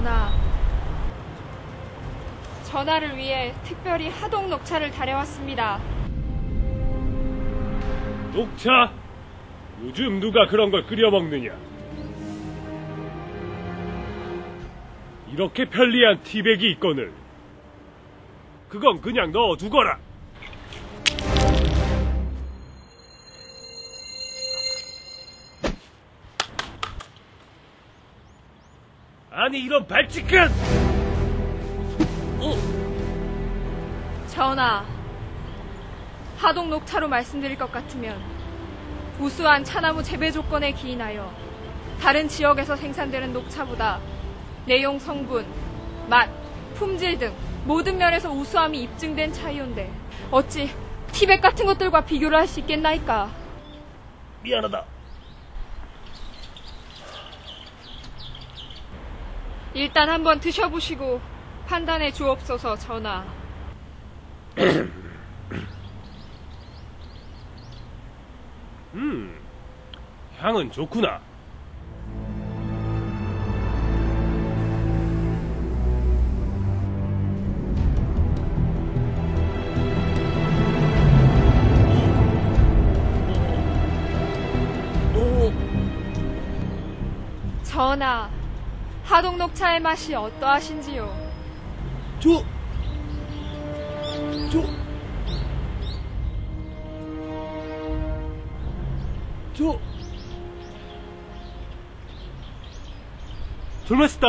전하. 전하를 위해 특별히 하동 녹차를 다려왔습니다. 녹차? 요즘 누가 그런 걸 끓여 먹느냐? 이렇게 편리한 티백이 있거늘. 그건 그냥 넣어 두거라. 아니 이런 발칙한! 전하. 하동 녹차로 말씀드릴 것 같으면 우수한 차나무 재배 조건에 기인하여 다른 지역에서 생산되는 녹차보다 내용 성분, 맛, 품질 등 모든 면에서 우수함이 입증된 차이온데 어찌 티백 같은 것들과 비교를 할 수 있겠나이까? 미안하다. 일단 한번 드셔보시고 판단해 주옵소서 전하. 음, 향은 좋구나. 오, 전하, 하동 녹차의 맛이 어떠하신지요? 저, 저, 저, 절 맛있다.